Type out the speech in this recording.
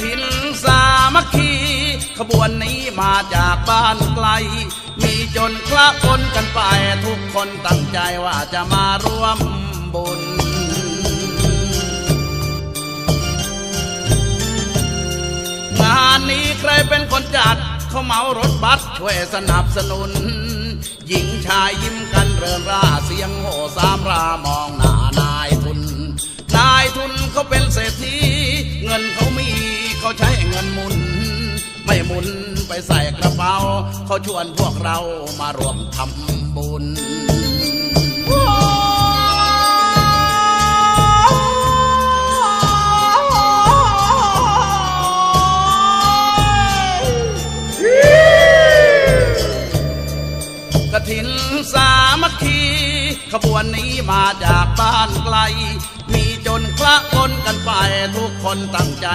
ถินสามัคคี ขบวนนี้มาจากบ้านไกล มีจนคละคนกันไปทุกคนตั้งใจว่าจะมาร่วมบุญงานนี้ใครเป็นคนจัด เขาเหมารถบัสช่วยสนับสนุน หญิงชายยิ้มกันเริงร่าเสียงโห่สา เขาใช้เงินหมุน ไม่หมุนไปใส่กระเป๋า เขาชวนพวกเรามารวมทำบุญกระถินสามัคคีขบวนนี้มาจากบ้านไกล มีจนคละคนกันไปทุกคนตั้งใจ